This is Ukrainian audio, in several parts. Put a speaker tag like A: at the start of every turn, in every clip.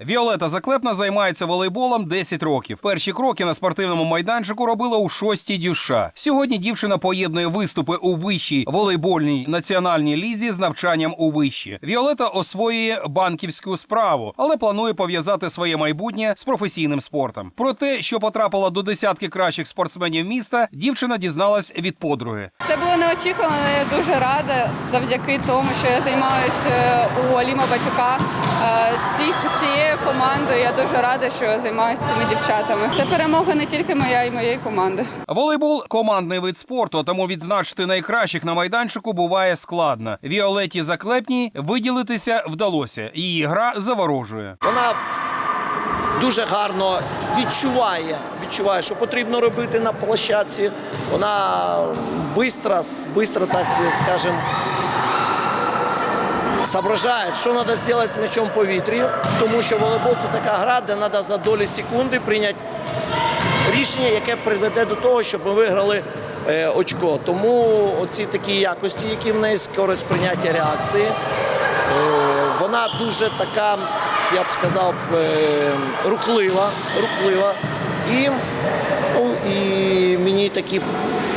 A: Віолета Заклепна займається волейболом 10 років. Перші кроки на спортивному майданчику робила у шостій дюша. Сьогодні дівчина поєднує виступи у вищій волейбольній національній лізі з навчанням у вищі. Віолета освоює банківську справу, але планує пов'язати своє майбутнє з професійним спортом. Про те, що потрапила до десятки кращих спортсменів міста, дівчина дізналась від подруги.
B: Це було неочікувано. Я дуже рада завдяки тому, що я займаюся у Аліма Батюка. Е, ці- цією командою я дуже рада, що займаюся цими дівчатами. Це перемога не тільки моя і моєї команди.
A: Волейбол командний вид спорту, тому відзначити найкращих на майданчику буває складно. Віолеті Заклепній виділитися вдалося. Її гра заворожує.
C: Вона дуже гарно відчуває, відчуває, що потрібно робити на площадці. Вона бистро, бистро так скажем, соображає, що треба зробити з м'ячом в тому що волейбол це така гра, де треба за долі секунди прийняти рішення, яке приведе до того, щоб ми виграли е, очко. Тому оці такі якості, які в неї скорость прийняття реакції, е, вона дуже така, я б сказав, е, рухлива, рухлива. І, ну, і мені такі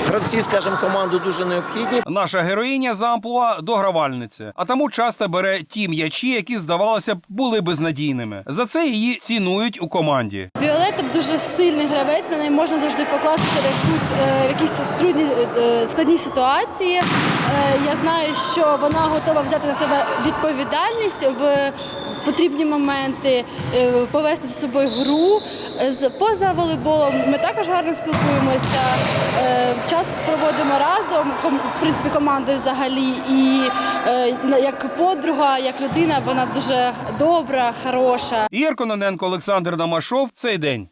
C: гравці, скажімо, команду дуже необхідні.
A: Наша героїня за амплуа догравальниця, а тому часто бере ті м'ячі, які здавалося б були безнадійними. За це її цінують у команді.
D: Віолетта дуже сильний гравець, на неї можна завжди покластися в якусь е, в якісь трудні е, складні ситуації. Е, Я знаю, що вона готова взяти на себе відповідальність в потрібні моменти, повести за собою гру. З- Поза волейболом ми також гарно спілкуємося. Проводимо разом, в принципі, командою взагалі. І е, як подруга, як людина, вона дуже добра, хороша.
A: Ігор Кононенко, Олександр Намашов. Цей день.